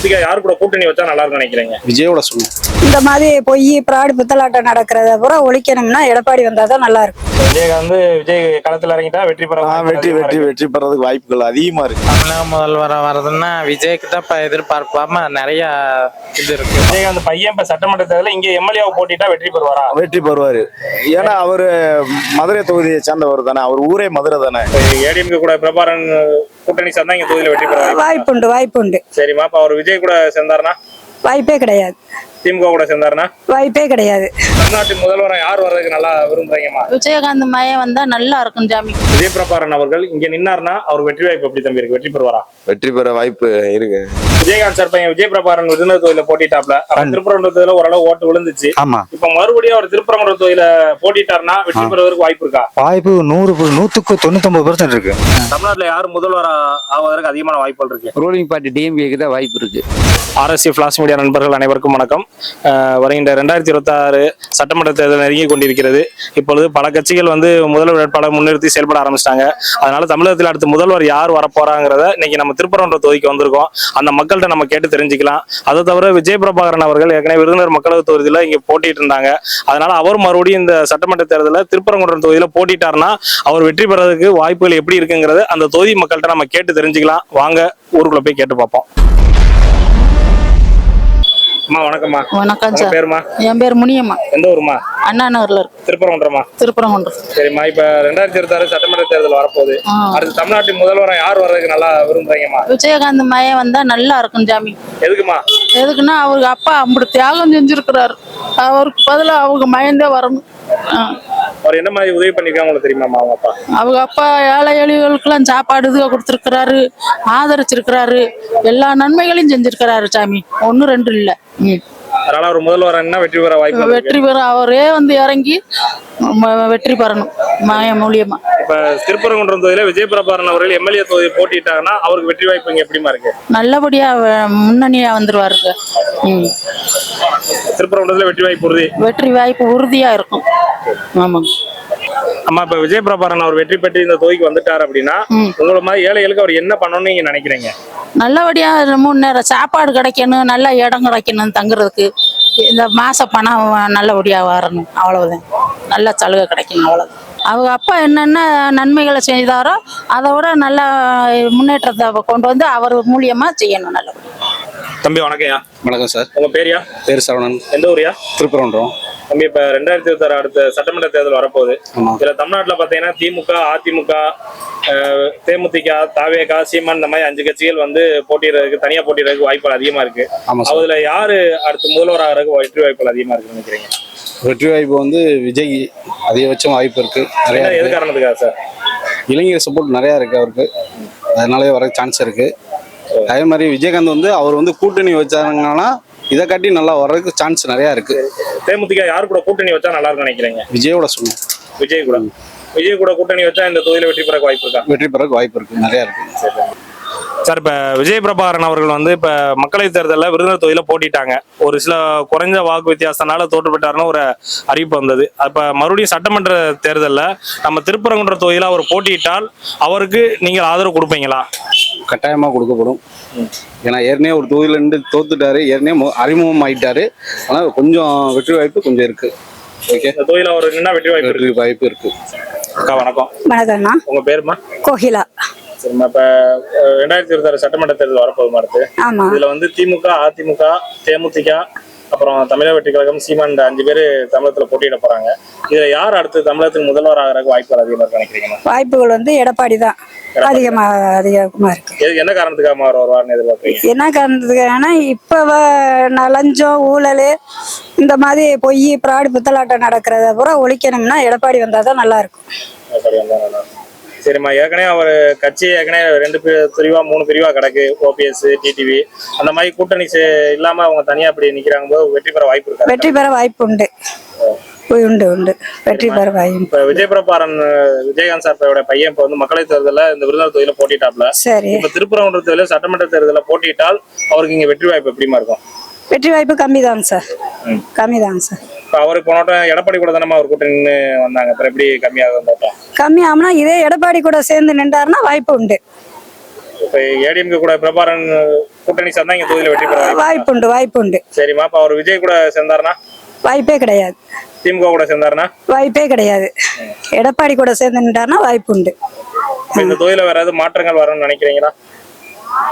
தேமுதிக யாரு கூட கூட்டணி வச்சா நல்லா இருக்கும்னு நினைக்கிறீங்க? விஜயோட சொன்னேன் இந்த மாதிரி பொய் பிராடு பித்தலாட்டம் நடக்கிறத பூரா ஒழிக்கணும்னா எடப்பாடி வந்தாதான் நல்லா இருக்கும். விஜயகாந்த் விஜய் களத்துல இறங்கிட்டா வெற்றி பெற ஆ, வாய்ப்பு வெற்றி வெற்றி. வெற்றி பெறதுக்கு வாய்ப்புகள் அதிகமா இருக்கு. தமிழக முதல்வராக வர்றதுன்னா விஜய்க்கு தான் இப்போ எதிர்பார்ப்பாம நிறைய இது இருக்கு. விஜயகாந்த் பையன் இப்ப சட்டமன்ற தேர்தலில் இங்க எம்எல்ஏவை போட்டிட்டா வெற்றி பெறுவாரா? வெற்றி பெறுவாரு. ஏன்னா அவரு மதுரை தொகுதியை சேர்ந்தவர் தானே. அவர் ஊரே மதுரை தானே. ஏடிஎம்கே கூட பிரபாரன் கூட்டணி சேர்ந்தா இங்க தொகுதியில வெற்றி பெற வாய்ப்பு வாய்ப்புண்டு வாய்ப்புண்டு. சரிம்மா அப்ப அவர் விஜய் கூட சேர்ந்தாருன்னா? வாய்ப்பே கிடையாது. திமுக கூட சேர்ந்தாருன்னா? வாய்ப்பே கிடையாது. தமிழ்நாட்டின் முதல்வரா யார் வர்றதுக்கு நல்லா விரும்புறீங்கம்மா? விஜயகாந்த் மயம் வந்தா நல்லா இருக்கும் ஜாமி. விஜய் பிரபாரன் அவர்கள் இங்க நின்னார்னா அவர் வெற்றி வாய்ப்பு எப்படி தம்பி இருக்கு? வெற்றி பெறுவாரா? வெற்றி பெற வாய்ப்பு இருக்கு. விஜயகாந்த் சார் பையன் விஜய் பிரபாரன் விருதுநகர் தொகுதியில போட்டிட்டாப்ல திருப்பரங்குன்ற தொகுதியில ஓரளவு ஓட்டு விழுந்துச்சு. ஆமா. இப்ப மறுபடியும் அவர் திருப்பரங்குன்ற தொகுதியில போட்டிட்டாருன்னா வெற்றி பெறுவதற்கு வாய்ப்பு இருக்கா? வாய்ப்பு நூறு நூத்துக்கு தொண்ணூத்தொன்பது பர்சன்ட் இருக்கு. தமிழ்நாட்டுல யார் முதல்வர் ஆவதற்கு அதிகமான வாய்ப்புகள் இருக்கு? ரூலிங் பார்ட்டி டிஎம்கேக்கு தான் வாய்ப்பு இருக்கு. ஆர்எஸ்சி ஃபிளாஷ் மீடியா நண்பர்கள் அனைவருக்கும் வணக்கம். வருகின்ற ரெண்டாயிரத்தி இருபத்தி ஆறு சட்டமன்ற தேர்தல் நெருங்கி கொண்டிருக்கிறது. இப்பொழுது பல கட்சிகள் வந்து முதல்வர் வேட்பாளர் முன்னிறுத்தி செயல்பட ஆரம்பிச்சிட்டாங்க. அதனால தமிழகத்தில் அடுத்து முதல்வர் யார் வரப்போறாங்கிறத இன்னைக்கு நம்ம திருப்பரங்குன்ற தொகுதிக்கு வந்திருக்கோம். அந்த மக்கள்கிட்ட நம்ம கேட்டு தெரிஞ்சுக்கலாம். அதை தவிர விஜய் பிரபாகரன் அவர்கள் ஏற்கனவே விருதுநகர் மக்களவை தொகுதியில் இங்கே போட்டிட்டு இருந்தாங்க. அதனால அவர் மறுபடியும் இந்த சட்டமன்ற தேர்தலில் திருப்பரங்குன்றம் தொகுதியில் போட்டிட்டாருன்னா அவர் வெற்றி பெறதுக்கு வாய்ப்புகள் எப்படி இருக்குங்கிறத அந்த தொகுதி மக்கள்கிட்ட நம்ம கேட்டு தெரிஞ்சுக்கலாம். வாங்க ஊருக்குள்ள போய் கேட்டு பார்ப்போம். அம்மா வணக்கம்மா. வணக்கம் சார் பேருமா? என் பேர் முனியம்மா. எந்த ஊருமா? அண்ணா நகர்ல இருக்கு. திருப்பரங்குன்றமா திருப்பரங்குன்றம். சரிம்மா இப்ப ரெண்டாயிரத்தி இருபத்தி ஆறு சட்டமன்ற தேர்தல் வரப்போகுது. அடுத்து தமிழ்நாட்டின் முதல்வரா யார் வர்றதுக்கு நல்லா விரும்புறீங்கம்மா? விஜயகாந்த் மயம் வந்தா நல்லா இருக்கும் ஜாமி. எதுக்குமா எதுக்குன்னா அவருக்கு அப்பா அப்படி தியாகம் செஞ்சிருக்கிறாரு. அவருக்கு பதிலா அவங்க மயந்தே வரணும். அவர் என்ன மாதிரி உதவி பண்ணிருக்காங்க உங்களுக்கு அவங்க அப்பா? அவங்க அப்பா ஏழை எளிகளுக்கெல்லாம் சாப்பாடு இது கொடுத்துருக்கிறாரு ஆதரிச்சிருக்கிறாரு. எல்லா நன்மைகளையும் செஞ்சிருக்கிறாரு சாமி. ஒன்னு ரெண்டு இல்ல. ம். அதனால அவர் முதல்வர் என்ன வெற்றி பெற வாய்ப்பு வெற்றி பெற அவரே வந்து இறங்கி வெற்றி பெறணும் மய மூலியமா. இப்ப திருப்பரங்குன்றம் தொகுதியில விஜய் பிரபாரன் அவர்கள் எம்எல்ஏ தொகுதி போட்டிட்டாங்கன்னா அவருக்கு வெற்றி வாய்ப்பு இங்க எப்படிமா இருக்கு? நல்லபடியா முன்னணியா வந்துருவாருங்க ம். திருப்பரங்குன்றத்துல வெற்றி வாய்ப்பு உறுதி. வெற்றி வாய்ப்பு உறுதியா இருக்கும். ஆமாங்க. அம்மா இப்ப விஜய் பிரபாரன் அவர் வெற்றி பெற்று இந்த தொகுதிக்கு வந்துட்டார் அப்படின்னா. உங்களை மாதிரி ஏழைகளுக்கு அவர் என்ன பண்ணணும்னு நீங்க நினைக்கிறீங்க? நல்லபடியா மூணு நேரம் சாப்பாடு கிடைக்கணும் நல்ல இடம் கிடைக்கணும் தங்குறதுக்கு. இந்த மாச பணம் நல்லபடியா வரணும் அவ்வளவுதான். நல்ல சலுகை கிடைக்கணும் அவ்வளவுதான். அவங்க அப்பா என்னென்ன நன்மைகளை செய்தாரோ அதை விட நல்ல முன்னேற்றத்தை கொண்டு வந்து அவர் மூலியமா செய்யணும் நல்லபடியா. தம்பி வணக்கம்யா. வணக்கம் சார். உங்க பேரியா? பேர் சரவணன். எந்த ஊரியா? திருப்பரங்குன்றம். தம்பி இப்ப ரெண்டாயிரத்தி இருபத்தி ஆறு அடுத்த சட்டமன்ற தேர்தல் வரப்போகுது. இதுல தமிழ்நாட்டுல பாத்தீங்கன்னா திமுக அதிமுக தேமுதிக தாவேகா சீமான் இந்த மாதிரி அஞ்சு கட்சிகள் வந்து போட்டியிடறதுக்கு தனியா போட்டியிடறதுக்கு வாய்ப்புகள் அதிகமா இருக்கு. அதுல யாரு அடுத்து முதல்வர் ஆகிறதுக்கு வெற்றி வாய்ப்புகள் அதிகமா இருக்குன்னு நினைக்கிறீங்க? வெற்றி வாய்ப்பு வந்து விஜய். அதிகபட்சம் வாய்ப்பு இருக்கு. நிறைய எது. காரணத்துக்காக சார்? இளைஞர் சப்போர்ட் நிறைய இருக்கு அவருக்கு. அதனாலே வர சான்ஸ் இருக்கு. அதே மாதிரி விஜயகாந்த் வந்து அவர் வந்து கூட்டணி வச்சாங்கன்னா இதை காட்டி நல்லா வர்றதுக்கு சான்ஸ் நிறைய இருக்கு. தேமுதிக யாரு கூட கூட்டணி வச்சா நல்லா இருக்கும்னு நினைக்கிறீங்க? விஜயோட சொன்னேன் விஜய் கூட. விஜய் கூட கூட்டணி வச்சா இந்த தொகுதியில வெற்றி பெறக்கு வாய்ப்பு இருக்கா? வெற்றி பெறக்கு வாய்ப்பு இருக்கு நிறைய இருக்கு. சார் இப்ப விஜய் பிரபாகரன் அவர்கள் வந்து இப்ப மக்களவைத் தேர்தலில் விருதுநகர் தொகுதியில போட்டிட்டாங்க. ஒரு சில குறைஞ்ச வாக்கு வித்தியாசத்தினால தோற்று பெற்றாருன்னு ஒரு அறிவிப்பு வந்தது. அப்ப மறுபடியும் சட்டமன்ற தேர்தலில் நம்ம திருப்பரங்குன்ற தொகுதியில அவர் போட்டியிட்டால் அவருக்கு நீங்கள் ஆதரவு கொடுப்பீங்களா? கட்டாயமா கொடுக்கப்படும். ஏன்னா ஏற்கனவே ஒரு தொகுதியில இருந்து தோத்துட்டாரு. ஏற்கனவே மு- அறிமுகம் ஆயிட்டாரு. ஆனா கொஞ்சம் வெற்றி வாய்ப்பு கொஞ்சம் இருக்கு. ஓகே? தொகுதியில அவர் நின்னா வெற்றி வாய்ப்பு வெற்றி வாய்ப்பு இருக்கு. அக்கா வணக்கம். வணக்கம்ண்ணா உங்க பேருமா கோகிலா. சரிம்மா இப்ப ரெண்டாயிரத்தி இருபத்தி ஆறு சட்டமன்ற தேர்தல் வரப்போகுது ஆமா. இதுல வந்து திமுக அதிமுக தேமுதிக அப்புறம் தமிழக வெற்றி கழகம் சீமான் இந்த அஞ்சு பேர் தமிழகத்துல போட்டியிட போறாங்க. இதுல யார் அடுத்து தமிழகத்துக்கு முதல்வர் ஆகிறதுக்கு வாய்ப்புகள் அதிகமா இருக்கு நினைக்கிறீங்க வாய்ப்புகள் வந்து எடப்பாடி தான். அதிகமா அதிகமா இருக்கு. என்ன காரணத்துக்காக அவர் வருவார்னு எதிர்பார்க்குறீங்க? என்ன காரணத்துக்குன்னா இப்ப வ- ந- லஞ்சம் ஊழல் இந்த மாதிரி பொய் பிராடு பித்தலாட்டம் நடக்கிறத பூரா ஒழிக்கணும்னா எடப்பாடி வந்தாதான் நல்லா இருக்கும். சரிம்மா ஏற்கனவே அவர் கட்சி ஏற்கனவே ரெண்டு பிரிவா மூணு பிரிவா கிடக்கு ஓபிஎஸ் டிடிவி அந்த மாதிரி கூட்டணி இல்லாம அவங்க தனியா அப்படி நிக்கிறாங்க போது வெற்றி பெற வாய்ப்பு இருக்கு? வெற்றி பெற வாய்ப்பு உண்டு. உண்டு உண்டு. வெற்றி பெற வாய்ப்பு. இப்ப விஜய் பிரபாரன் விஜயகாந்த் சார் பையன் இப்ப வந்து மக்களவைத் தேர்தலில் இந்த விருதுநகர் தொகுதியில போட்டிட்டாப்ல. சரி. இப்ப திருப்பரங்குன்ற தொகுதியில சட்டமன்ற தேர்தலில் போட்டியிட்டால் அவருக்கு இங்க வெற்றி வாய்ப்பு எப்படிமா இருக்கும்? வெற்றி வாய்ப்பு கம்மி தாங்க சார். கம்மி தாங்க சார். இப்ப அவருக்கு போனோட்டம் எடப்பாடி கூட தானே அவர் கூட்டணி வந்தாங்க. அப்புறம் எப்படி கம்மியாக வந்தோட்டம் கம்மி ஆகும்னா இதே எடப்பாடி கூட சேர்ந்து நின்றாருன்னா வாய்ப்பு உண்டு. இப்ப ஏடிஎம்கே கூட பிரபாரன் கூட்டணி சேர்ந்தா இங்க தொகுதியில வெற்றி பெற வாய்ப்பு வாய்ப்புண்டு வாய்ப்புண்டு சரிம்மா அப்ப அவர் விஜய் கூட சேர்ந்தாருன்னா? வாய்ப்பே கிடையாது. திமுக கூட சேர்ந்தாருன்னா? வாய்ப்பே கிடையாது. எடப்பாடி கூட சேர்ந்து நின்றாருன்னா வாய்ப்புண்டு இப்ப இந்த தொகுதியில வேற ஏதாவது மாற்றங்கள் வரும்னு நினைக்கிறீங்களா?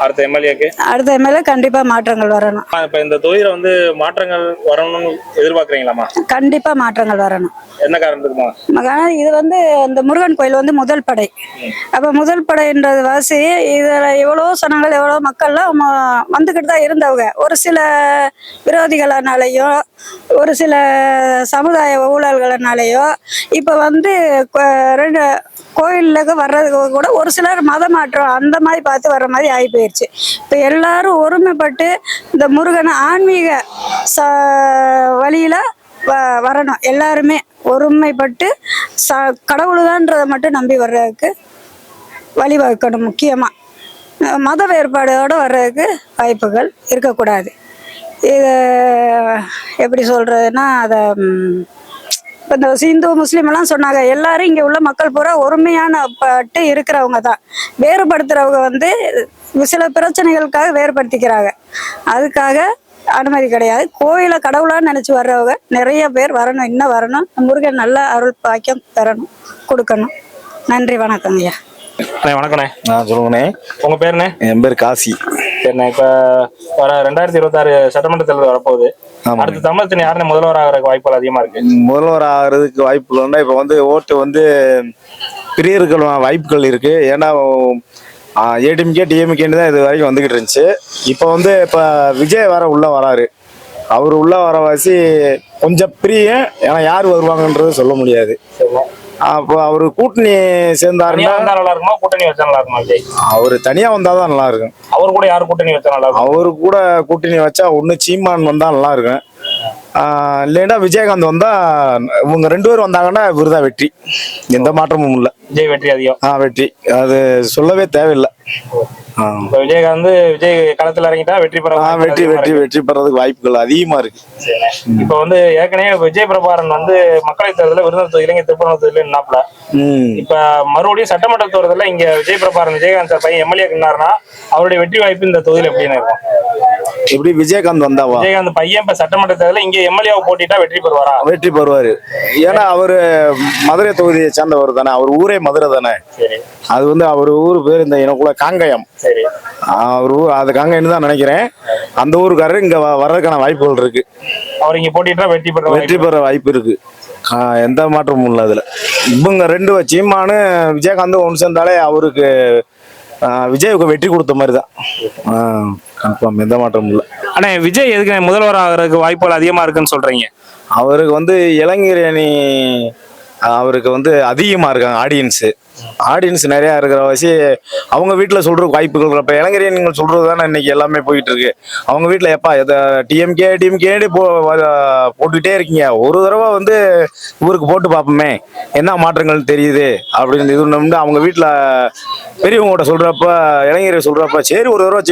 அடுத்த எம்எல்ஏக்கு? அடுத்த மேல கண்டிப்பா மாற்றங்கள் வரணும். இப்ப இந்த தொகுதியில வந்து மாற்றங்கள் வரணும்னு எதிர்பார்க்கறீங்களாமா கண்டிப்பா மாற்றங்கள் வரணும். என்ன காரணத்துக்குமா? இது வந்து அந்த முருகன் கோயில் வந்து முதல் படை. அப்ப முதல் படைன்றது வாசி இதுல எவ்வளோ சனங்கள் எவ்வளோ மக்கள்லாம் வந்துக்கிட்டு தான் இருந்தவங்க. ஒரு சில விரோதிகளானாலையும் ஒரு சில சமுதாய ஊழல்களினாலேயோ இப்போ வந்து ரெண்டு கோயிலுக்கு வர்றதுக்கு கூட ஒரு சிலர் மத மாற்றம் அந்த மாதிரி பார்த்து வர்ற மாதிரி ஆகி போயிடுச்சு இப்போ எல்லாரும் ஒருமைப்பட்டு இந்த முருகனை ஆன்மீக ச வழியில வ வரணும். எல்லாருமே ஒருமைப்பட்டு ச கடவுளுதான்றதை மட்டும் நம்பி வர்றதுக்கு வழிவகுக்கணும் முக்கியமாக மத வேறுபாடோடு வர்றதுக்கு வாய்ப்புகள் இருக்கக்கூடாது. இது எப்படி சொல்கிறதுனா அதை இப்போ இந்த இந்து முஸ்லீம் எல்லாம் சொன்னாங்க எல்லாரும் இங்கே உள்ள மக்கள் பூரா ஒருமையான பட்டு இருக்கிறவங்க தான். வேறுபடுத்துறவங்க வந்து சில பிரச்சனைகளுக்காக வேறுபடுத்திக்கிறாங்க. அதுக்காக அனுமதி கிடையாது. கோயிலை கடவுளான்னு நினச்சி வர்றவங்க நிறைய பேர் வரணும் இன்னும் வரணும். முருகன் நல்ல அருள் பாக்கியம் பெறணும் கொடுக்கணும். நன்றி வணக்கம் ஐயா வணக்கண்ணே நான் சொல்லுங்கண்ணே. உங்க பேருண்ணே என் பேர் காசி. சரிண்ணே இப்ப வர ரெண்டாயிரத்தி இருபத்தாறு சட்டமன்ற தேர்தல் வரப்போகுது. அடுத்து தமிழகத்தின் யாருன்னு முதல்வர் ஆகிறதுக்கு வாய்ப்புகள் அதிகமா இருக்கு? முதல்வர் ஆகிறதுக்கு வாய்ப்பு இல்லைன்னா இப்போ வந்து ஓட்டு வந்து பிரியர்கள் வாய்ப்புகள் இருக்கு. ஏன்னா ஏடிஎம்கே டிஎம்கேன்னு தான் இது வரைக்கும் வந்துகிட்டு இருந்துச்சு. இப்போ வந்து இப்போ விஜய் வர உள்ள வராரு. அவர் உள்ள வர வாசி கொஞ்சம் பிரியம். ஏன்னா யார் வருவாங்கன்றது சொல்ல முடியாது. அப்போ அவர் கூட்டணி சேர்ந்தாருன்னா நல்லா இருக்குமா? கூட்டணி வச்சா நல்லா இருக்குமா விஜய்? அவர் தனியா வந்தாதான் நல்லா இருக்கும். அவர் கூட யார் கூட்டணி வச்சா நல்லா இருக்கும்? அவரு கூட கூட்டணி வச்சா ஒன்று சீமான் வந்தா நல்லா இருக்கும். இல்லைன்னா விஜயகாந்த் வந்தா இவங்க ரெண்டு பேரும் வந்தாங்கன்னா இவருதான் வெற்றி. எந்த மாற்றமும் இல்லை. விஜய் வெற்றி அதிகம். ஆ வெற்றி. அது சொல்லவே தேவையில்லை. விஜயகாந்த் விஜய் களத்துல இறங்கிட்டா வெற்றி பெற வெற்றி வெற்றி. வெற்றி பெறதுக்கு வாய்ப்புகள் அதிகமா இருக்கு. இப்ப வந்து ஏற்கனவே விஜய் பிரபாரன் வந்து மக்களவைத் தேர்தலில் விருதுநகர் இங்க திருப்பணம் தொகுதியில நின்னாப்ல. இப்ப மறுபடியும் சட்டமன்ற தேர்தலில் இங்க விஜய் பிரபாரன் விஜயகாந்த் சார் பையன் எம்எல்ஏ இருந்தாருன்னா அவருடைய வெற்றி வாய்ப்பு இந்த தொகுதியில எப்படின்னு இருக்கும்? எப்படி விஜயகாந்த் வந்தாவா? விஜயகாந்த் பையன் இப்ப சட்டமன்ற தேர்தலில் இங்க எம்எல்ஏ போட்டிட்டா வெற்றி பெறுவாரா? வெற்றி பெறுவாரு. ஏன்னா அவரு மதுரை தொகுதியை சேர்ந்தவர் தானே. அவர் ஊரே மதுரை தானே. அது வந்து அவர் ஊர் பேர் இந்த எனக்குள்ள காங்கயம். சரி. அவர் ஊர் அது காங்கயம்னு தான் நினைக்கிறேன். அந்த ஊருக்காரர் இங்க வ- வர்றதுக்கான வாய்ப்புகள் இருக்கு. அவர் இங்க போட்டிட்டா வெற்றி பெற வெற்றி பெற வாய்ப்பு இருக்கு. எந்த மாற்றமும் இல்லை அதுல. இவங்க ரெண்டு சீமானு விஜயகாந்த் ஒன்று சேர்ந்தாலே அவருக்கு விஜய்க்கு வெற்றி கொடுத்த மாதிரி தான். கன்ஃபார்ம் எந்த மாற்றமும் இல்லை. அண்ணே விஜய் எதுக்கு முதல்வர் ஆகிறதுக்கு வாய்ப்புகள் அதிகமா இருக்குன்னு சொல்றீங்க? அவருக்கு வந்து இளைஞர் அணி அவருக்கு வந்து அதிகமாக இருக்காங்க ஆடியன்ஸு ஆடியன்ஸ் நிறையா இருக்கிற வசி அவங்க வீட்டில் சொல்கிற வாய்ப்புகள் இப்போ இளைஞர் நீங்கள் சொல்கிறது தானே இன்றைக்கி எல்லாமே போயிட்டு இருக்கு. அவங்க வீட்டில் எப்பா எதை டிஎம்கே டிஎம்கேடி போ போட்டுக்கிட்டே இருக்கீங்க. ஒரு தடவை வந்து ஊருக்கு போட்டு பார்ப்போமே என்ன மாற்றங்கள் தெரியுது? அப்படின்னு இது ஒன்று அவங்க வீட்டில் பெரியவங்ககிட்ட சொல்கிறப்ப இளைஞர் சொல்கிறப்ப சரி ஒரு தடவை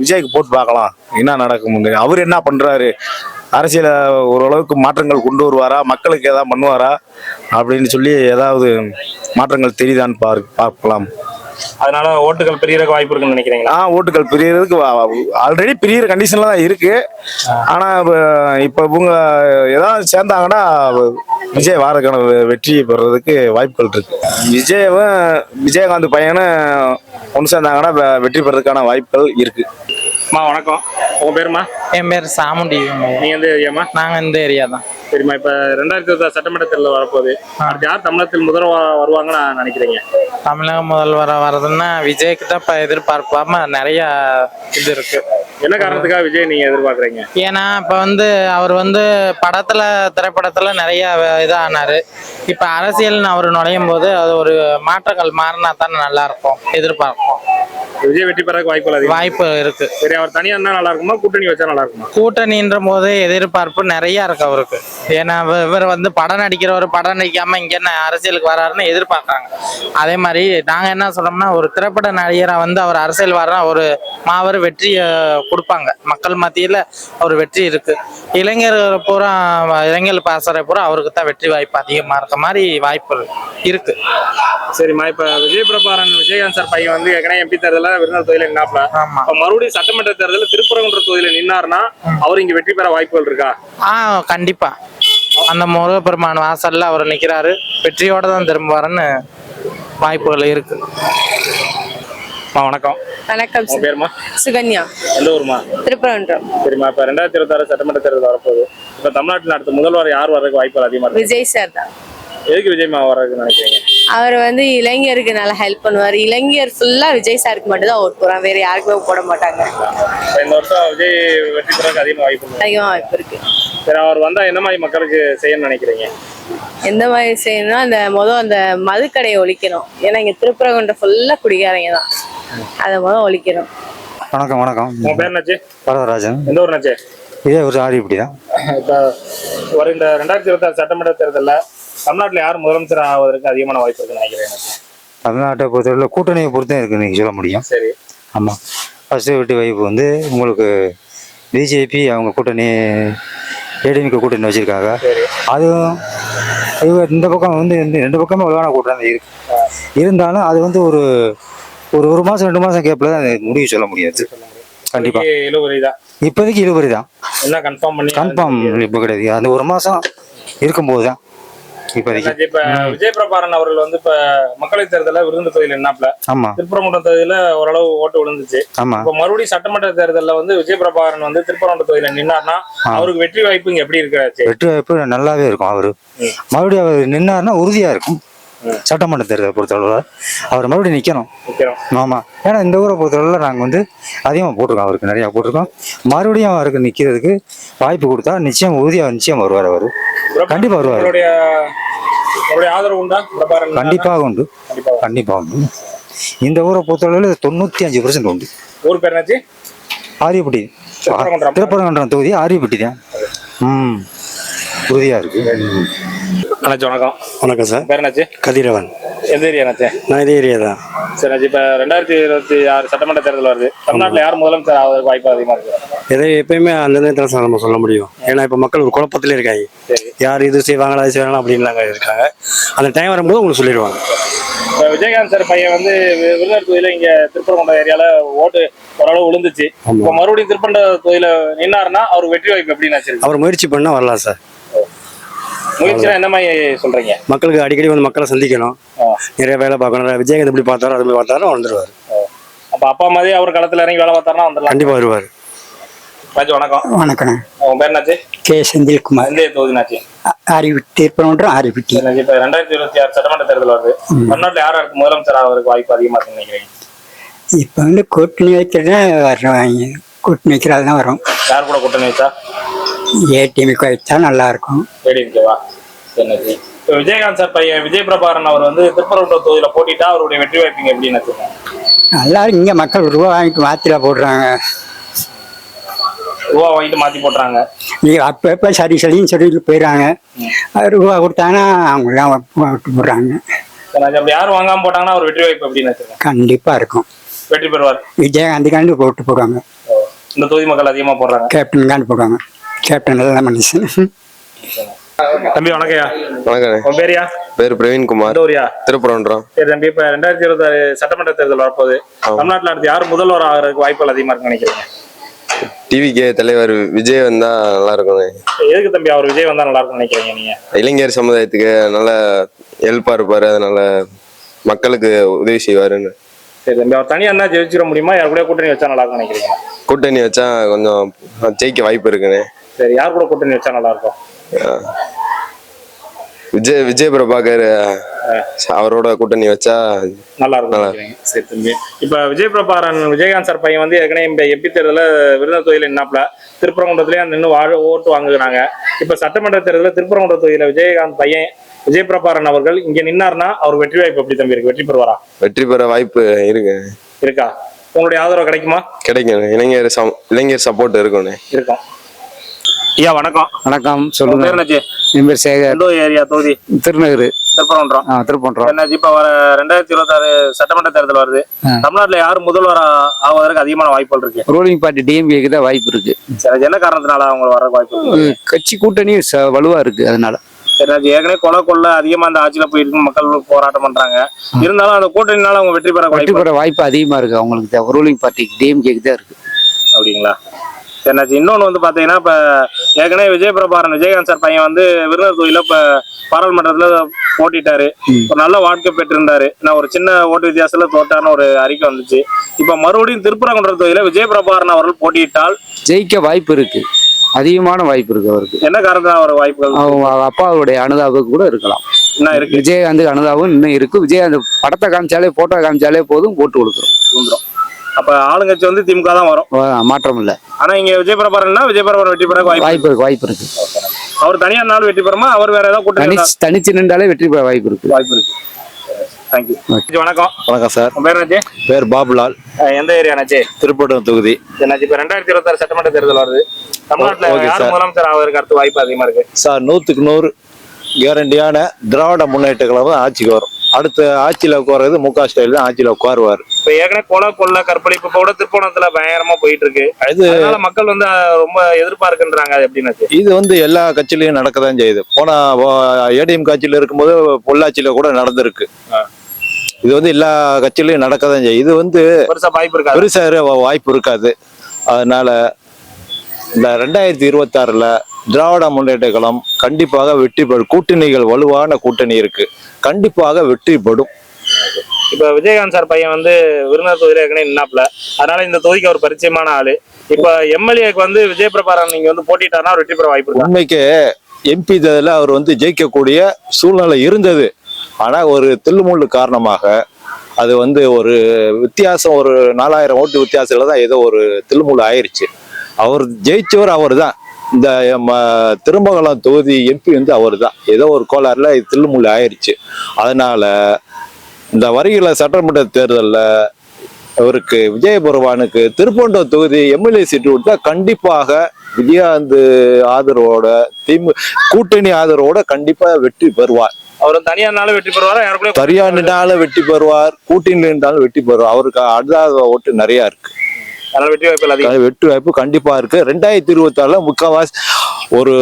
விஜய்க்கு போட்டு பார்க்கலாம். என்ன நடக்கும் அவர் என்ன பண்ணுறாரு அரசியல ஓரளவுக்கு மாற்றங்கள் கொண்டு வருவாரா? மக்களுக்கு ஏதாவது பண்ணுவாரா? அப்படின்னு சொல்லி ஏதாவது மாற்றங்கள் தெரியுதான்னு பாரு பார்க்கலாம். அதனால ஓட்டுகள் பெரியறதுக்கு வாய்ப்பு இருக்குன்னு நினைக்கிறீங்களா? ஆ ஓட்டுகள் பிரியறதுக்கு ஆல்ரெடி பிரியிற கண்டிஷன்ல தான் இருக்கு. ஆனா இப்ப- இவங்க ஏதாவது சேர்ந்தாங்கன்னா விஜய் வாரக்கான வெற்றி பெறதுக்கு வாய்ப்புகள் இருக்கு. விஜயவும் விஜயகாந்த் பையனும் ஒன்று சேர்ந்தாங்கன்னா வெற்றி பெறதுக்கான வாய்ப்புகள் இருக்கு. அம்மா வணக்கம். உங்க பேருமா என் பேர் சாமுண்டி. நீங்க எந்த ஏரியாமா நாங்க இந்த ஏரியா தான் சரிம்மா இப்ப ரெண்டாயிரத்தி இருபத்தி சட்டமன்ற தேர்தல் வரப்போகுது அடுத்து யார் தமிழகத்தில் முதல்வர் வருவாங்கன்னு நான் நினைக்கிறீங்க? தமிழக முதல்வரா வர்றதுன்னா விஜய்க்கு தான் இப்போ எதிர்பார்ப்பாம நிறைய இது இருக்கு. என்ன காரணத்துக்காக விஜய் நீங்க எதிர்பார்க்கறீங்க? ஏன்னா இப்போ வந்து அவர் வந்து படத்துல திரைப்படத்துல நிறைய இதானாரு. இப்போ அரசியல்னு அவர் நுழையும் போது அது ஒரு மாற்றங்கள் மாறினா தானே நல்லா இருக்கும் எதிர்பார்ப்போம் விஜய் வெற்றி வாய்ப்புகள் அதிகம். வாய்ப்பு இருக்கு. சரி அவர் தனியா இருந்தா நல்லா இருக்குமா? கூட்டணி வச்சா நல்லா இருக்குமா? கூட்டணின்ற போது எதிர்பார்ப்பு நிறைய இருக்கு அவருக்கு. ஏன்னா இவ- இவர் வந்து படம் நடிக்கிறவர் படம் நடிக்காம இங்க என்ன அரசியலுக்கு வராருன்னு எதிர்பார்க்கறாங்க. அதே மாதிரி நாங்க என்ன சொல்றோம்னா ஒரு திரைப்பட நடிகரா வந்து அவர் அரசியல் வர்றா ஒரு மாபெரும் வெற்றியை கொடுப்பாங்க. மக்கள் மத்தியில ஒரு வெற்றி இருக்கு. இளைஞர்கள் பூரா இளைஞர் பாசறை பூரா அவருக்கு தான் வெற்றி வாய்ப்பு அதிகமா இருக்க மாதிரி வாய்ப்பு இருக்கு. சரிம்மா இப்ப விஜய் பிரபாரன் விஜயகாந்த் சார் பையன் வந்து ஏற்கனவே எம்பி தேர்தலில் விருதுநகர் தொகுதியில நின்னாப்ல. இப்ப மறுபடியும் சட்டமன்ற தேர்தலில் திருப்பரங்குன்ற தொகுதியில நின்னாருன்னா அவர் இங்க வெற்றி பெற வாய்ப்புகள் இருக்கா? ஆ கண்டிப்பா. அந்த முருகப்பெருமான் வாசல்ல அவர் நிக்கிறாரு. வெற்றியோட தான் திரும்புவாருன்னு வாய்ப்புகள் இருக்கு. வணக்கம். வணக்கம் பேருமா? சுகன்யா. எந்த ஊருமா? திருப்பரங்குன்றம். சரிம்மா இப்ப ரெண்டாயிரத்தி இருபத்தாறு சட்டமன்ற தேர்தல் வரப்போகுது. இப்ப தமிழ்நாட்டில் அடுத்த முதல்வர் யார் வர்றதுக்கு வாய்ப்புகள் அதிகமா இருக்கு? விஜய் சார் தான். எதுக்கு விஜய்மா வர்றதுக்கு நினைக்கிறீங்க? அவர் வந்து இளைஞருக்கு நல்லா ஹெல்ப் பண்ணுவார். இளைஞர் ஃபுல்லா விஜய் சாருக்கு மட்டும் தான் ஓட் போறான் வேற யாருக்குமே போட மாட்டாங்க. இந்த வருஷம் விஜய் வெற்றி பெறதுக்கு அதிகமா வாய்ப்பு இருக்கு. அதிகமா வாய்ப்பு இருக்கு. சரி அவர் வந்தா என்ன மாதிரி மக்களுக்கு செய்யணும்னு நினைக்கிறீங்க? எந்த மாதிரி செய்யணும்னா அந்த முதல் அந்த மதுக்கடையை ஒழிக்கணும். ஏன்னா இங்க திருப்பரங்குன்றம் ஃபுல்லா குடிகாரங்க தான். அதை முதல் ஒழிக்கணும். வணக்கம் வணக்கம். உங்க பேர் என்னாச்சு? வரதராஜன். எந்த ஊர் என்னாச்சு? இதே ஒரு ஆடிப்படி தான் இப்ப வரும் இந்த ரெண்டாயிரத்தி இருபத்தாறு சட்டமன்ற தேர்தல்ல தமிழ்நாட்டுல யார் முதலமைச்சர் ஆவதற்கு அதிகமான வாய்ப்பு இருக்குன்னு நினைக்கிறேன். தமிழ்நாட்டை பொறுத்தவரை கூட்டணியை பொறுத்து இருக்கு நீங்கள் சொல்ல முடியும். சரி. ஆமாம் ஃபஸ்ட்டு வெட்டி வாய்ப்பு வந்து உங்களுக்கு பிஜேபி அவங்க கூட்டணி ஏடிஎம்கே கூட்டணி வச்சுருக்காங்க. சரி. அதுவும் இவங்க இந்த பக்கம் வந்து இந்த ரெண்டு பக்கமே வலுவான கூட்டணி இருக்கு. இருந்தாலும் அது வந்து ஒரு ஒரு ஒரு மாதம் ரெண்டு மாதம் கேப்பில் தான் முடிவு சொல்ல முடியாது. கண்டிப்பாக இப்போதைக்கு இழுபறி தான். இப்போதைக்கு இழுபறி தான். கன்ஃபார்ம் பண்ணி கன்ஃபார்ம் இப்போ கிடையாது. அந்த ஒரு மாதம் இருக்கும்போது தான் இப்போதைக்கு? இப்ப விஜய் பிரபாரன் அவர்கள் வந்து இப்ப மக்களவைத் தேர்தலில் விருது தொகுதியில் என்னாப்ல ஆமாம் திருப்பரங்குன்றம் தொகுதியில ஓரளவு ஓட்டு விழுந்துச்சு. ஆமாம் இப்ப மறுபடியும் சட்டமன்ற தேர்தல்ல வந்து விஜய் பிரபாகரன் வந்து திருப்பரங்குன்றம் தொகுதியில நின்னார்னா அவருக்கு வெற்றி வாய்ப்பு இங்க எப்படி இருக்கிறாச்சு? வெற்றி வாய்ப்பு நல்லாவே இருக்கும் அவரு. மறுபடியும் அவர் நின்னாருன்னா உறுதியா இருக்கும். சட்டமன்ற தேர்தலை பொறுத்தளவுல. அவர் மறுபடியும் நிக்கணும். ஆமா. ஏன்னா இந்த ஊரை பொறுத்தளவுல நாங்க வந்து அதிகமாக போட்டிருக்கோம். அவருக்கு நிறைய போட்டிருக்கோம். மறுபடியும் அவருக்கு நிக்கிறதுக்கு வாய்ப்பு கொடுத்தா நிச்சயம் உறுதியா நிச்சயம் வருவார் அவர். கண்டிப்பா வருவாரு. கண்டிப்பாக உண்டு? கண்டிப்பா கண்டிப்பாக உண்டு. இந்த ஊரை பொறுத்தளவுல தொண்ணூத்தி அஞ்சு பர்சன்ட் உண்டு. ஊர் பேர் என்னாச்சு? ஆரியப்பட்டி. திருப்பரங்குன்றம். தொகுதி ஆரியப்பட்டி தான். ம். உறுதியா இருக்கு. அண்ணாச்சி வணக்கம். வணக்கம் சார். பேர் என்னாச்சு? கதிரவன். எந்த ஏரியா அண்ணாச்சி நான் இதே ஏரியா தான். சரி இப்ப ரெண்டாயிரத்தி இருபத்தி ஆறு சட்டமன்ற தேர்தல் வருது. தமிழ்நாட்டுல யார் முதலமைச்சர் ஆவதற்கு வாய்ப்பு அதிகமா இருக்கு? எதை எப்பயுமே அந்த நேரத்தில் சார் நம்ம சொல்ல முடியும். ஏன்னா இப்போ மக்கள் ஒரு குழப்பத்திலே இருக்காங்க. யார் இது செய்வாங்களா அது செய்வாங்களா அப்படின்லாம் இருக்காங்க. அந்த டைம் வரும்போது உங்களுக்கு சொல்லிடுவாங்க. இப்ப விஜயகாந்த் சார் பையன் வந்து விருதுநகர் தொகுதியில இங்க திருப்பரங்குன்றம் ஏரியால ஓட்டு ஓரளவு விழுந்துச்சு. இப்ப மறுபடியும் திருப்பரங்குன்றம் தொகுதியில நின்னாருன்னா அவர் வெற்றி வாய்ப்பு எப்படி நினைச்சிருக்கு அவர் முயற்சி பண்ணால் வரலாம் சார். முயற்சினா என்ன மாதிரி சொல்றீங்க? மக்களுக்கு அடிக்கடி வந்து மக்களை சந்திக்கணும். நிறைய வேலை பார்க்கணும். விஜயகாந்த் எப்படி பார்த்தாரோ அது மாதிரி பார்த்தாரோ வந்துடுவார் அப்ப அப்பா மாதிரி அவர் களத்துல இறங்கி வேலை பார்த்தாருன்னா வந்துடலாம். கண்டிப்பாக வருவார். ராஜு வணக்கம். வணக்கம் உங்க பேர் என்னாச்சு? கே. செந்தில்குமார். எந்த தொகுதினாச்சு? ஆரிவிட்டி திருப்பரங்குன்றம் ஆரிவிட்டி இப்ப ரெண்டாயிரத்தி இருபத்தி ஆறு சட்டமன்ற தேர்தல் வருது. தமிழ்நாட்டுல யார் யாருக்கு முதலமைச்சர் ஆவதற்கு வாய்ப்பு அதிகமா இருக்குன்னு நினைக்கிறீங்க? இப்போ வந்து கூட்டணி வைக்கிறது வருவாங்க கூட்டணி வைக்கிறது தான் வரும். யார் கூட கூட்டணி வச்சா? ஏடிஎம்க்கு வைச்சா நல்லா இருக்கும் ஏடிஎம்கேவா என்னது? இப்ப விஜயகாந்த் சார் பையன் விஜய் பிரபாகரன் அவர் வந்து திருப்பரங்குன்றம் தொகுதியில போட்டிட்டா அவருடைய வெற்றி வாய்ப்பு எப்படி நினைச்சிருக்கோம் நல்லா இங்கே மக்கள் ரூபா வாங்கிட்டு மாத்திரை போடுறாங்க. ரூபா வாங்கிட்டு மாத்தி போட்டுறாங்க நீ அப்போ எப்போ சரி சரின்னு சொல்லிட்டு போயிடுறாங்க. ரூபா கொடுத்தாங்கன்னா அவங்களாம் விட்டு போடுறாங்க. அப்படி யாரும் வாங்காம போட்டாங்கன்னா அவர் வெற்றி வாய்ப்பு நினைச்சிருக்கேன் கண்டிப்பாக இருக்கும். வெற்றி பெறுவார். விஜயகாந்திக்காண்டு போட்டு போடுவாங்க. இந்த தொகுதி மக்கள் அதிகமா போடுறாங்க. கேப்டனுக்காண்டு போடுவாங்க. கேப்டன் நல்ல மனுஷன் தம்பி வணக்கம்யா. வணக்கம் உன் பேரியா? பேர் பிரவீன்குமார் ஊரியா? திருப்பரங்குன்றம். சரி தம்பி இப்ப ரெண்டாயிரத்தி இருபத்தி ஆறு சட்டமன்ற தேர்தல் வரப்போகுது. தமிழ்நாட்டுல அடுத்து யார் முதல்வர் ஆகிறதுக்கு வாய்ப்புகள் அதிகமா இருக்குன்னு நினைக்கிறீங்க? டிவிகே தலைவர் விஜய் வந்தா நல்லா இருக்கும் எதுக்கு தம்பி அவர் விஜய் வந்தா நல்லா இருக்கும்னு நினைக்கிறீங்க நீங்க? இளைஞர் சமுதாயத்துக்கு நல்ல ஹெல்ப்பா இருப்பாரு அதனால மக்களுக்கு உதவி செய்வாருன்னு. சரி தம்பி அவர் தனியா இருந்தா ஜெயிச்சிட முடியுமா? யார் கூட கூட்டணி வச்சா நல்லா இருக்கும்னு நினைக்கிறீங்க? கூட்டணி வச்சா கொஞ்சம் ஜெயிக்க வாய்ப்பு இருக்குன்னு சரி யார் கூட கூட்டணி வச்சா நல்லா இருக்கும் விஜய் விஜய் பிரபாகர் அவரோட கூட்டணி வச்சா நல்லா. இருக்கும். சரி தம்பி. இப்ப விஜய் பிரபாகரன் விஜயகாந்த் சார் பையன் வந்து ஏற்கனவே இந்த எம்பி தேர்தலில் விருதுநகர் தொகுதியில் நின்னாப்ல திருப்பரங்குன்றத்துலயே நின்று வாழ ஓட்டு வாங்குறாங்க இப்ப சட்டமன்ற தேர்தலில் திருப்பரங்குன்ற தொகுதியில விஜயகாந்த் பையன் விஜய் பிரபாகரன் அவர்கள் இங்க நின்னார்னா அவர் வெற்றி வாய்ப்பு எப்படி தம்பி இருக்கு? வெற்றி பெறுவாரா? வெற்றி பெற வாய்ப்பு இருக்கு. இருக்கா? உங்களுடைய ஆதரவு கிடைக்குமா? கிடைக்கும். இளைஞர் இளைஞர் சப்போர்ட் இருக்கும்ண்ணே இருக்கும். ஐயா வணக்கம். வணக்கம். சொல்லுங்க. என் பேர் சேகர். ஏரியா தொகுதி. திருநகர். திருப்பரங்குன்றம். ஆ திருப்பன்றோம் என்னாச்சு? இப்ப வர ரெண்டாயிரத்தி இருபத்தி ஆறு சட்டமன்ற தேர்தல் வருது. தமிழ்நாட்டுல யார் முதல்வர் ஆவதற்கு அதிகமான வாய்ப்புகள் இருக்கு? ரூலிங் பார்ட்டி டிஎம்கேக்கு தான் வாய்ப்பு இருக்கு. என்ன காரணத்தினால அவங்க வர வாய்ப்பு இருக்கு? கட்சி கூட்டணி வலுவா இருக்கு அதனால. ஏற்கனவே கொலை கொள்ள அதிகமா அந்த ஆட்சியில போயிருக்கு. மக்கள் போராட்டம் பண்றாங்க. இருந்தாலும் அந்த கூட்டணினால அவங்க வெற்றி பெற வெற்றி வாய்ப்பு பெற வாய்ப்பு அதிகமா இருக்கு அவங்களுக்கு. ரூலிங் பார்ட்டிக்கு டிஎம்கேக்கு தான் இருக்கு. அப்படிங்களா? என்னாச்சு இன்னொன்னு வந்து பாத்தீங்கன்னா இப்ப ஏற்கனவே விஜய் பிரபாரன் விஜயகாந்த் சார் பையன் வந்து விருதுநகர் தொகுதியில இப்ப பாராளுமன்றத்துல போட்டிட்டாரு. ஒரு நல்ல வாழ்க்கை பெற்றிருந்தாரு. நான் ஒரு சின்ன ஓட்டு வித்தியாசத்துல தோட்டான்னு ஒரு அறிக்கை வந்துச்சு. இப்ப மறுபடியும் திருப்பரங்குன்றம் தொகுதியில விஜய் பிரபாரன் அவர்கள் போட்டியிட்டால் ஜெயிக்க வாய்ப்பு இருக்கு. அதிகமான வாய்ப்பு இருக்கு அவருக்கு. என்ன காரணத்தினால ஒரு வாய்ப்புகள்? அவங்க அப்பாவுடைய அனுதாபம் கூட இருக்கலாம். என்ன இருக்கு. விஜயகாந்துக்கு அனுதாபம் இன்னும் இருக்கு. விஜயகாந்த் படத்தை காமிச்சாலே போட்டோ காமிச்சாலே போதும் போட்டு கொடுக்குறோம். அப்ப ஆளுங்கட்சி வந்து திமுக தான் வரும். மாற்றம் இல்ல. ஆனா இங்க விஜய் பிரபாரன்னா விஜய் பிரபாரன் வெற்றி பெற வாய்ப்பு வாய்ப்பு இருக்கு வாய்ப்பு இருக்கு. அவர் தனியா நாள் வெற்றி பெறுமா? அவர் வேற ஏதாவது கூட்டணி தனிச்சு தனிச்சு நின்றாலே வெற்றி பெற வாய்ப்பு இருக்கு. வாய்ப்பு இருக்கு. வணக்கம். வணக்கம் சார். பேர் பேர் பாபுலால். எந்த ஏரியா அண்ணாச்சி திருப்பட்டம் தொகுதி. என்னாச்சு? இப்ப ரெண்டாயிரத்தி இருபத்தாறு சட்டமன்ற தேர்தல் வருது. தமிழ்நாட்டுல யார் சார். முதலமைச்சர் ஆவதற்கு அடுத்து வாய்ப்பு அதிகமா இருக்கு? சார் நூற்றுக்கு நூறு கேரண்டியான திராவிட முன்னேற்ற கழகம் ஆட்சிக்கு வரும். அடுத்த ஆட்சியில் உட்கார்றது மு க ஸ்டைல் தான் ஆட்சியில் உட்காருவார். இப்ப ஏற்கனவே கொலை கொள்ள கற்பழிப்பு இப்ப கூட திருப்போணத்துல பயங்கரமா போயிட்டு இருக்கு. இது மக்கள் வந்து ரொம்ப எதிர்பார்க்கின்றாங்க அது எப்படின்னாச்சு இது வந்து எல்லா கட்சியிலையும் நடக்க தான் செய்யுது. போன ஏடிஎம் கட்சியில் இருக்கும்போது பொள்ளாச்சியில் கூட நடந்திருக்கு. இது வந்து எல்லா கட்சியிலையும் நடக்க தான் செய்யும் இது வந்து பெருசா வாய்ப்பு இருக்காது. பெருசாக வாய்ப்பு இருக்காது. அதனால இந்த ரெண்டாயிரத்தி இருபத்தாறுல திராவிட முன்னேற்ற கழகம் கண்டிப்பாக வெற்றி பெறும். கூட்டணிகள் வலுவான கூட்டணி இருக்கு. கண்டிப்பாக வெற்றி பெறும். இப்ப விஜயகாந்த் சார் பையன் வந்து விருதுநகர் தொகுதியில ஏற்கனவே நின்னாப்ல அதனால இந்த தொகுதிக்கு அவர் பரிச்சயமான ஆளு. இப்ப எம்எல்ஏக்கு வந்து விஜய் பிரபாரன் நீங்க வந்து போட்டிட்டாருன்னா வெற்றி பெற வாய்ப்பு உண்மைக்கு எம்பி தேர்தலில் அவர் வந்து ஜெயிக்கக்கூடிய சூழ்நிலை இருந்தது. ஆனா ஒரு தில்லுமுள்ளு காரணமாக அது வந்து ஒரு வித்தியாசம் ஒரு நாலாயிரம் ஓட்டு வித்தியாசத்துல தான் ஏதோ ஒரு தில்லுமுள்ளு ஆயிருச்சு. அவர் ஜெயிச்சவர் அவர் தான் இந்த திருமங்கலம் தொகுதி எம்பி வந்து அவர் தான் ஏதோ ஒரு கோளாறுல தில்லுமுள்ளு ஆயிருச்சு. அதனால இந்த வருகிற சட்டமன்ற தேர்தலில் அவருக்கு விஜயபுரவானுக்கு திருப்பூண்டம் தொகுதி எம்எல்ஏ சீட்டு கொடுத்தா கண்டிப்பாக விஜயகாந்த் ஆதரவோட திமு கூட்டணி ஆதரவோட கண்டிப்பா வெற்றி பெறுவார். அவர் தனியார்னாலும் வெற்றி பெறுவாரா? சரியானாலும் வெற்றி பெறுவார் கூட்டணியில் இருந்தாலும் வெற்றி பெறுவார். அவருக்கு அடுத்த ஓட்டு நிறைய இருக்கு. வெற்றி அது வெற்றி வாய்ப்பு கண்டிப்பா இருக்கு. ரெண்டாயிரத்தி இருபத்தி ஆறுல முக்கால்வாசி ஒரு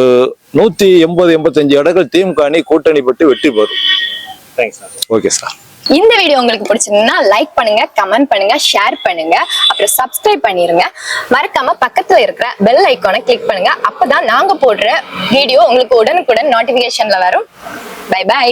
நூத்தி எண்பது எண்பத்தஞ்சு இடங்கள் திமுக அணி கூட்டணி பட்டு வெற்றி பெறும். தேங்க்ஸ் சார் ஓகே சார் இந்த வீடியோ உங்களுக்கு பிடிச்சிருந்தா லைக் பண்ணுங்க கமெண்ட் பண்ணுங்க ஷேர் பண்ணுங்க. அப்புறம் சப்ஸ்கிரைப் பண்ணிருங்க. மறக்காம பக்கத்துல இருக்கிற பெல் ஐக்கானை கிளிக் பண்ணுங்க. அப்பதான் நாங்க போடுற வீடியோ உங்களுக்கு உடனுக்குடன் நோட்டிபிகேஷன்ல வரும். By by